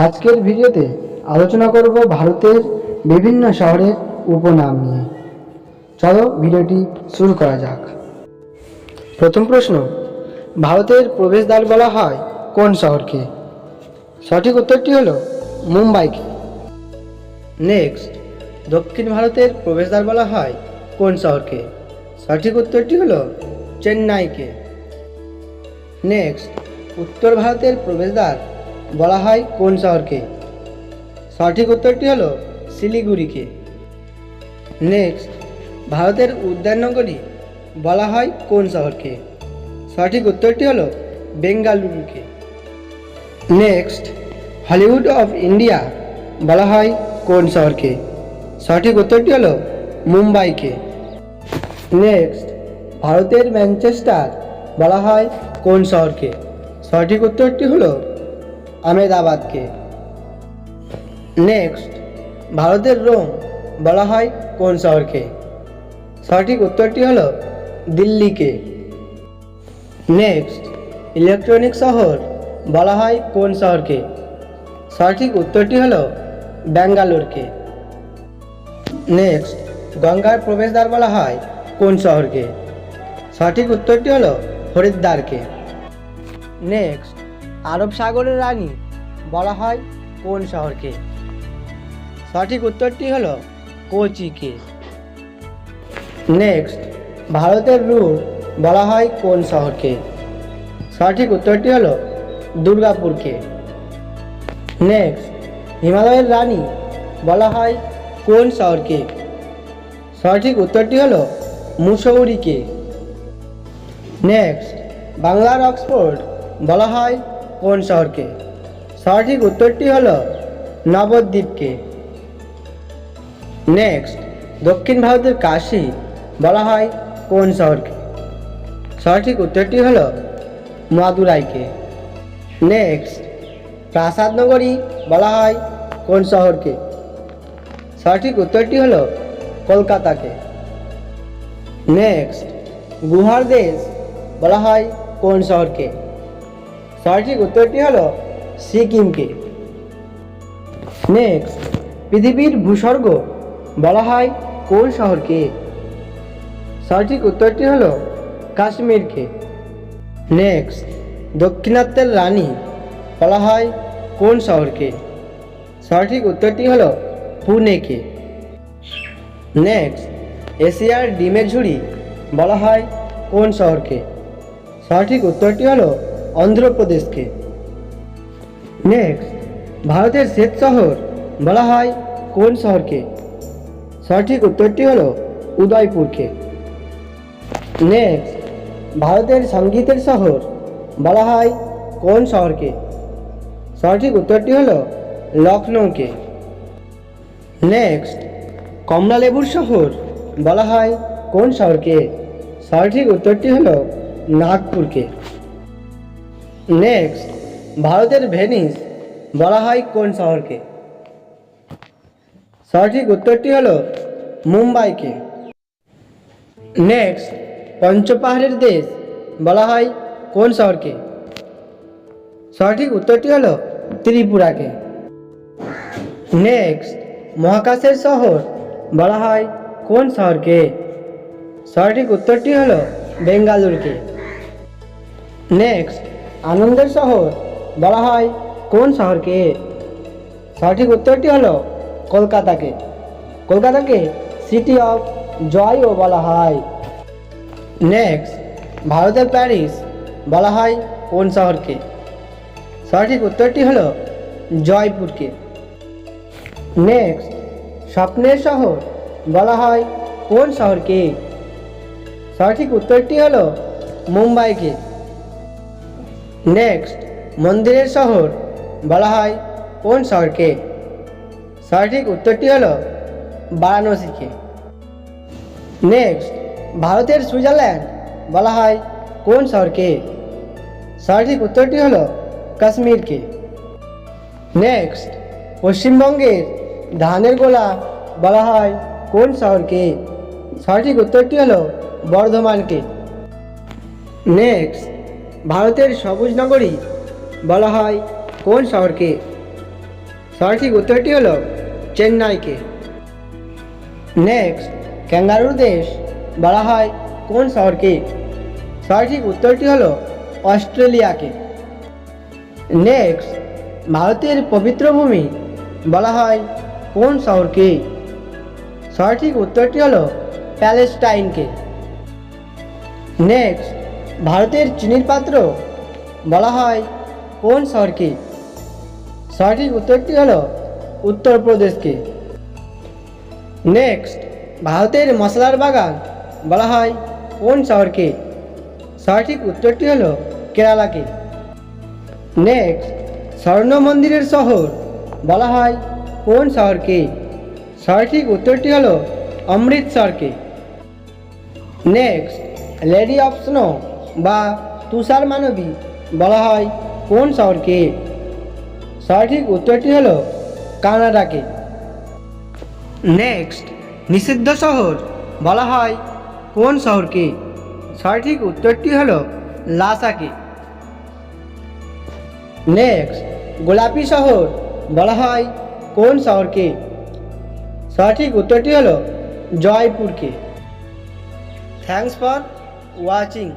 আজকের ভিডিওতে আলোচনা করব ভারতের বিভিন্ন শহরের উপনাম নিয়ে। চলো ভিডিওটি শুরু করা যাক। প্রথম প্রশ্ন, ভারতের প্রবেশদ্বার বলা হয় কোন শহরকে? সঠিক উত্তরটি হলো মুম্বাইকে। নেক্সট দক্ষিণ ভারতের প্রবেশদ্বার বলা হয় কোন শহরকে? সঠিক উত্তরটি হলো চেন্নাইকে। নেক্সট উত্তর ভারতের প্রবেশদ্বার বলা হয় কোন শহরকে? সঠিক উত্তরটি হলো শিলিগুড়িকে। নেক্সট ভারতের উদ্যাননগরী বলা হয় কোন শহরকে? সঠিক উত্তরটি হলো বেঙ্গালুরুকে। নেক্সট হলিউড অফ ইন্ডিয়া বলা হয় কোন শহরকে? সঠিক উত্তরটি হলো মুম্বাইকে। নেক্সট ভারতের ম্যানচেস্টার বলা হয় কোন শহরকে? সঠিক উত্তরটি হলো আমেদাবাদকে নেক্সট ভারতের রোম বলা হয় কোন শহরকে? সঠিক উত্তরটি হলো দিল্লিকে। নেক্সট ইলেকট্রনিক শহর বলা হয় কোন শহরকে? সঠিক উত্তরটি হলো ব্যাঙ্গালোরকে। নেক্সট গঙ্গার প্রবেশদ্বার বলা হয় কোন শহরকে? সঠিক উত্তরটি হলো হরিদ্বারকে। নেক্সট আরব সাগরের রানী বলা হয় কোন শহরকে? সঠিক উত্তরটি হলো কোচিকে। নেক্সট ভারতের রুট বলা হয় কোন শহরকে? সঠিক উত্তরটি হল দুর্গাপুরকে। নেক্সট হিমালয়ের রানী বলা হয় কোন শহরকে? সঠিক উত্তরটি হলো মুসৌরিকে। নেক্সট বাংলার অক্সফোর্ড বলা হয় কোন শহরকে? সঠিক উত্তরটি হল নবদ্বীপকে। নেক্সট দক্ষিণ ভারতের কাশী বলা হয় কোন শহরকে? সঠিক উত্তরটি হল মাদুরাইকে। নেক্সট প্রাসাদ নগরী বলা হয় কোন শহরকে? সঠিক উত্তরটি হল কলকাতাকে। নেক্সট গুহার দেশ বলা হয় কোন শহরকে? সঠিক উত্তরটি হলো সিকিমকে। নেক্সট পৃথিবীর ভূস্বর্গ বলা হয় কোন শহরকে? সঠিক উত্তরটি হলো কাশ্মীরকে। নেক্সট দক্ষিণাত্যের রানী বলা হয় কোন শহরকে? সঠিক উত্তরটি হলো পুনেকে। নেক্সট এশিয়ার ডিমের ঝুড়ি বলা হয় কোন শহরকে? সঠিক উত্তরটি হলো অন্ধ্রপ্রদেশকে। নেক্সট ভারতের শ্বেত শহর বলা হয় কোন শহরকে? সঠিক উত্তরটি হলো উদয়পুরকে। নেক্সট ভারতের সঙ্গীতের শহর বলা হয় কোন শহরকে? সঠিক উত্তরটি হলো লখনৌকে। নেক্সট কমলালেবুর শহর বলা হয় কোন শহরকে? সঠিক উত্তরটি হলো নাগপুরকে। নেক্সট ভারতের ভেনিস বলা হয় কোন শহরকে? সঠিক উত্তরটি হলো মুম্বাইকে। নেক্সট পঞ্চপাহাড়ের দেশ বলা হয় কোন শহরকে? সঠিক উত্তরটি হলো ত্রিপুরাকে। নেক্সট মহাকাশের শহর বলা হয় কোন শহরকে? সঠিক উত্তরটি হলো বেঙ্গালুরুকে। নেক্সট আনন্দের শহর বলা হয়, কোন শহরকে? সঠিক উত্তরটি হলো কলকাতাকে। কলকাতাকে সিটি অফ জয়ও বলা হয়। নেক্সট ভারতের প্যারিস বলা হয় কোন শহরকে? সঠিক উত্তরটি হলো জয়পুরকে। নেক্সট স্বপ্নের শহর বলা হয় কোন শহরকে? সঠিক উত্তরটি হলো মুম্বাইকে। নেক্সট মন্দিরের শহর বলা হয় কোন শহরকে? সঠিক উত্তরটি হল বারাণসীকে। নেক্সট ভারতের সুইজারল্যান্ড বলা হয় কোন শহরকে? সঠিক উত্তরটি হল কাশ্মীরকে। নেক্সট পশ্চিমবঙ্গের ধানের গোলা বলা হয় কোন শহরকে? সঠিক উত্তরটি হল বর্ধমানকে। নেক্সট ভারতের সবুজ নগরী বলা হয়, কোন শহরকে? সঠিক উত্তরটি হলো চেন্নাইকে। নেক্সট ক্যাঙ্গারুর দেশ বলা হয়, কোন শহরকে? সঠিক উত্তরটি হলো অস্ট্রেলিয়াকে। নেক্সট ভারতের পবিত্র ভূমি বলা হয়, কোন শহরকে? সঠিক উত্তরটি হলো প্যালেস্টাইনকে। নেক্সট ভারতের চিনির পাত্র বলা হয় কোন শহরকে? সঠিক উত্তরটি হলো উত্তরপ্রদেশকে। নেক্সট ভারতের মশলার বাগান বলা হয় কোন শহরকে? সঠিক উত্তরটি হলো কেরালাকে। নেক্সট স্বর্ণ মন্দিরের শহর বলা হয় কোন শহরকে? সঠিক উত্তরটি হলো অমৃতসরকে। নেক্সট লেডি অফ স্নো বা তুষার মানবী বলা হয় কোন শহরকে সঠিক উত্তরটি হলো কানাডাকে। নেক্সট নিষিদ্ধ শহর বলা হয় কোন শহরকে সঠিক উত্তরটি হলো লাসাকে। নেক্সট গোলাপি শহর বলা হয় কোন শহরকে সঠিক উত্তরটি হলো জয়পুরকে। Thanks for watching